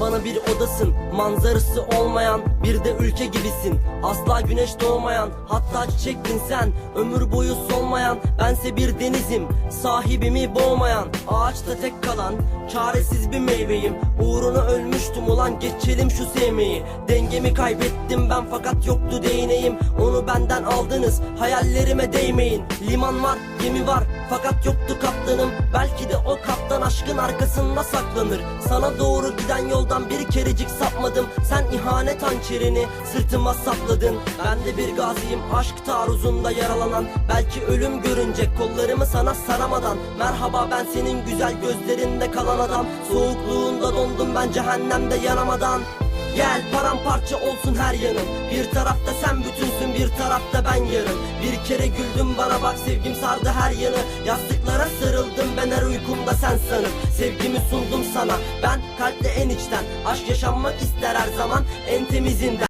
bana bir odasın Manzarası olmayan bir de ülke gibisin. Asla güneş doğmayan hatta çiçektin sen. Ömür boyu solmayan bense bir denizim. Sahibimi boğmayan ağaçta tek kalan Çaresiz bir meyveyim. Uğruna ölmüştüm ulan geçelim şu sevmeyi. Dengemi kaybettim ben fakat yoktu değneğim. Onu benden aldınız hayallerime değmeyin. Liman var gemi var fakat yoktu Belki de o kaptan aşkın arkasında saklanır. Sana doğru giden yoldan bir kerecik sapmadım. Sen ihanet hançerini sırtıma sapladın. Ben de bir gaziyim aşk taarruzunda yaralanan. Belki ölüm görünce kollarımı sana saramadan. Merhaba ben senin güzel gözlerinde kalan adam. Soğukluğunda dondum ben cehennemde yanamadan Gel paramparça olsun her yanım. Bir tarafta sen bütünsün bir tarafta ben yarım. Bir kere güldüm bana bak sevgim sardı her yanı. Yastıklara sarıldım ben her uykumda sen sanıp Sevgimi sundum sana ben kalple en içten. Aşk yaşanmak ister her zaman en temizinden